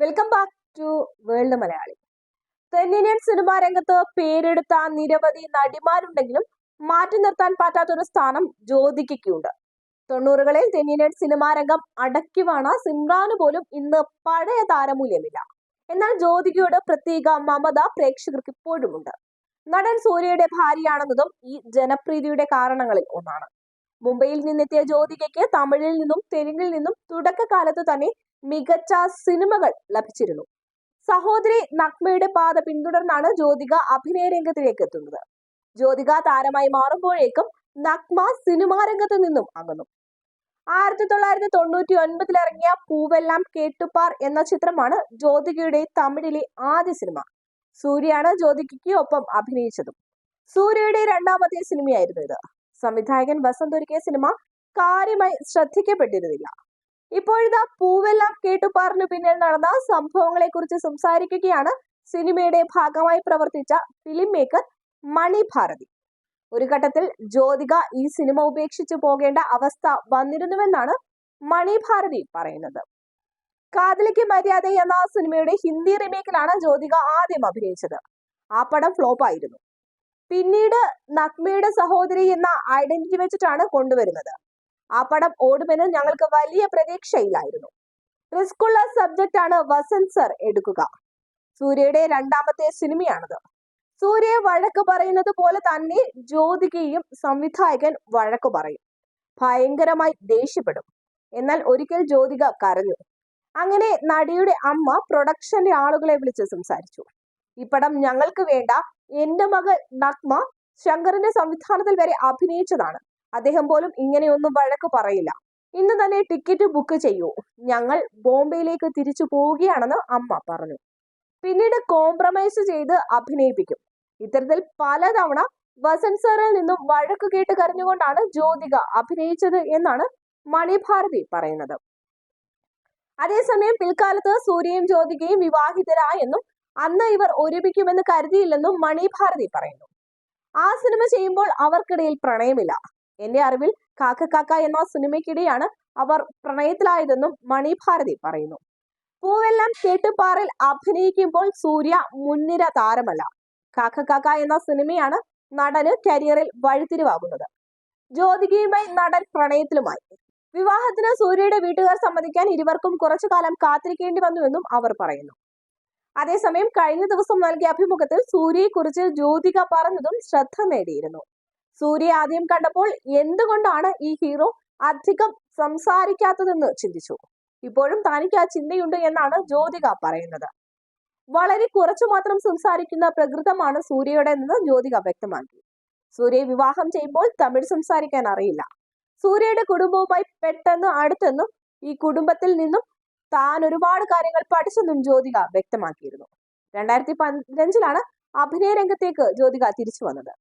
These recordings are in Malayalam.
Welcome back to world Malayali തെന്നിന്ത്യൻ സിനിമാ രംഗത്ത് പേരെടുത്ത നിരവധി നടിമാരുണ്ടെങ്കിലും മാറ്റി നിർത്താൻ പറ്റാത്തൊരു സ്ഥാനം ജ്യോതികയ്ക്കുണ്ട്. തൊണ്ണൂറുകളിൽ തെന്നിന്ത്യൻ സിനിമാ രംഗം അടക്കി അടക്കിവാണ സിമ്രാന് പോലും ഇന്ന് പഴയ താരമൂല്യമില്ല. എന്നാൽ ജ്യോതികയുടെ പ്രത്യേക മമത പ്രേക്ഷകർക്ക് ഇപ്പോഴുമുണ്ട്. നടൻ സൂര്യയുടെ ഭാര്യയാണെന്നതും ഈ ജനപ്രീതിയുടെ കാരണങ്ങളിൽ ഒന്നാണ്. മുംബൈയിൽ നിന്നെത്തിയ ജ്യോതികയ്ക്ക് തമിഴിൽ നിന്നും തെലുങ്കിൽ നിന്നും തുടക്കകാലത്ത് തന്നെ മികച്ച സിനിമകൾ ലഭിച്ചിരുന്നു. സഹോദരി നഗ്മയുടെ പാത പിന്തുടർന്നാണ് ജ്യോതിക അഭിനയ രംഗത്തിലേക്ക് എത്തുന്നത്. ജ്യോതിക താരമായി മാറുമ്പോഴേക്കും നഗ്മ സിനിമാ രംഗത്ത് നിന്നും അകന്നു. ആയിരത്തി തൊള്ളായിരത്തി തൊണ്ണൂറ്റി ഒൻപതിൽ ഇറങ്ങിയ പൂവെല്ലാം കേട്ടുപാർ എന്ന ചിത്രമാണ് ജ്യോതികയുടെ തമിഴിലെ ആദ്യ സിനിമ. സൂര്യയാണ് ജ്യോതികയ്ക്ക് ഒപ്പം അഭിനയിച്ചതും. സൂര്യയുടെ രണ്ടാമത്തെ സിനിമയായിരുന്നു ഇത്. സംവിധായകൻ വസന്ത് ഒരുക്കിയ സിനിമ കാര്യമായി ശ്രദ്ധിക്കപ്പെട്ടിരുന്നില്ല. ഇപ്പോഴിതാ പൂവെല്ലാം കേട്ടു പറഞ്ഞു പിന്നിൽ നടന്ന സംഭവങ്ങളെ കുറിച്ച് സംസാരിക്കുകയാണ് സിനിമയുടെ ഭാഗമായി പ്രവർത്തിച്ച ഫിലിം മേക്കർ മണി ഭാരതി. ഒരു ഘട്ടത്തിൽ ജ്യോതിക ഈ സിനിമ ഉപേക്ഷിച്ചു പോകേണ്ട അവസ്ഥ വന്നിരുന്നുവെന്നാണ് മണി ഭാരതി പറയുന്നത്. കാതലിക്ക് മര്യാദ എന്ന സിനിമയുടെ ഹിന്ദി റിമേക്കിലാണ് ജ്യോതിക ആദ്യം അഭിനയിച്ചത്. ആ പടം ഫ്ലോപ്പ് ആയിരുന്നു. പിന്നീട് നഗ്മയുടെ സഹോദരി എന്ന ഐഡന്റിറ്റി വെച്ചിട്ടാണ് കൊണ്ടുവരുന്നത്. ആ പടം ഓടുമെന്ന് ഞങ്ങൾക്ക് വലിയ പ്രതീക്ഷയിലായിരുന്നു. റിസ്ക് ഉള്ള സബ്ജക്റ്റ് ആണ് വസന്ത് സർ എടുക്കുക. സൂര്യയുടെ രണ്ടാമത്തെ സിനിമയാണത്. സൂര്യയെ വഴക്ക് പറയുന്നത് പോലെ തന്നെ ജ്യോതികയും സംവിധായകൻ വഴക്ക് പറയും. ഭയങ്കരമായി ദേഷ്യപ്പെടും. എന്നാൽ ഒരിക്കൽ ജ്യോതിക കരഞ്ഞു. അങ്ങനെ നടിയുടെ അമ്മ പ്രൊഡക്ഷന്റെ ആളുകളെ വിളിച്ച് സംസാരിച്ചു. ഈ പടം ഞങ്ങൾക്ക് വേണ്ട. എന്റെ മകൾ നഗ്മ ശങ്കറിന്റെ സംവിധാനത്തിൽ വരെ അഭിനയിച്ചതാണ്. അദ്ദേഹം പോലും ഇങ്ങനെയൊന്നും വഴക്ക് പറയില്ല. ഇന്ന് തന്നെ ടിക്കറ്റ് ബുക്ക് ചെയ്യൂ. ഞങ്ങൾ ബോംബെയിലേക്ക് തിരിച്ചു പോവുകയാണെന്ന് അമ്മ പറഞ്ഞു. പിന്നീട് കോംപ്രമൈസ് ചെയ്ത് അഭിനയിപ്പിക്കും. ഇത്തരത്തിൽ പലതവണ വസന്ത് സാറിൽ നിന്നും വഴക്ക് കേട്ട് കരഞ്ഞുകൊണ്ടാണ് ജ്യോതിക അഭിനയിച്ചത് എന്നാണ് മണിഭാരതി പറയുന്നത്. അതേസമയം പിൽക്കാലത്ത് സൂര്യയും ജ്യോതികയും വിവാഹിതരായെന്നും അന്ന് ഇവർ ഒരുമിക്കുമെന്ന് കരുതിയില്ലെന്നും മണിഭാരതി പറയുന്നു. ആ സിനിമ ചെയ്യുമ്പോൾ അവർക്കിടയിൽ പ്രണയമില്ല. എന്റെ അറിവിൽ കാക്ക കാക്ക എന്ന സിനിമയ്ക്കിടെയാണ് അവർ പ്രണയത്തിലായതെന്നും മണിഭാരതി പറയുന്നു. പൂവെല്ലാം കേട്ടുപാറിൽ അഭിനയിക്കുമ്പോൾ സൂര്യ മുൻനിര താരമല്ല. കാക്ക എന്ന സിനിമയാണ് നടന് കരിയറിൽ വഴിത്തിരിവാകുന്നത്. ജ്യോതികയുമായി നടൻ പ്രണയത്തിലുമായി. വിവാഹത്തിന് സൂര്യയുടെ വീട്ടുകാർ സമ്മതിക്കാൻ ഇരുവർക്കും കുറച്ചു കാലം കാത്തിരിക്കേണ്ടി വന്നുവെന്നും അവർ പറയുന്നു. അതേസമയം കഴിഞ്ഞ ദിവസം നൽകിയ അഭിമുഖത്തിൽ സൂര്യയെക്കുറിച്ച് ജ്യോതിക പറഞ്ഞതും ശ്രദ്ധ നേടിയിരുന്നു. സൂര്യ ആദ്യം കണ്ടപ്പോൾ എന്തുകൊണ്ടാണ് ഈ ഹീറോ അധികം സംസാരിക്കാത്തതെന്ന് ചിന്തിച്ചു. ഇപ്പോഴും തനിക്ക് ആ ചിന്തയുണ്ട് എന്നാണ് ജ്യോതിക പറയുന്നത്. വളരെ കുറച്ചു മാത്രം സംസാരിക്കുന്ന പ്രകൃതമാണ് സൂര്യയുടെ എന്ന് ജ്യോതിക വ്യക്തമാക്കി. സൂര്യയെ വിവാഹം ചെയ്യുമ്പോൾ തമിഴ് സംസാരിക്കാൻ അറിയില്ല. സൂര്യയുടെ കുടുംബവുമായി പെട്ടെന്ന് അടുത്തെന്നും ഈ കുടുംബത്തിൽ നിന്നും താൻ ഒരുപാട് കാര്യങ്ങൾ പഠിച്ചെന്നും ജ്യോതിക വ്യക്തമാക്കിയിരുന്നു. രണ്ടായിരത്തി പതിനഞ്ചിലാണ് അഭിനയ രംഗത്തേക്ക് ജ്യോതിക തിരിച്ചു വന്നത്.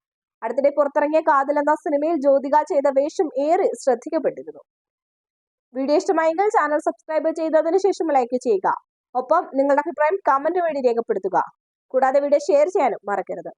അടുത്തിടെ പുറത്തിറങ്ങിയ കാതൽ എന്ന സിനിമയിൽ ജ്യോതിക ചെയ്ത വേഷം ഏറെ ശ്രദ്ധിക്കപ്പെട്ടിരുന്നു. വീഡിയോ ഇഷ്ടമായെങ്കിൽ ചാനൽ സബ്സ്ക്രൈബ് ചെയ്തതിന് ശേഷം ലൈക്ക് ചെയ്യുക. ഒപ്പം നിങ്ങളുടെ അഭിപ്രായം കമന്റ് വഴി രേഖപ്പെടുത്തുക. കൂടാതെ വീഡിയോ ഷെയർ ചെയ്യാനും മറക്കരുത്.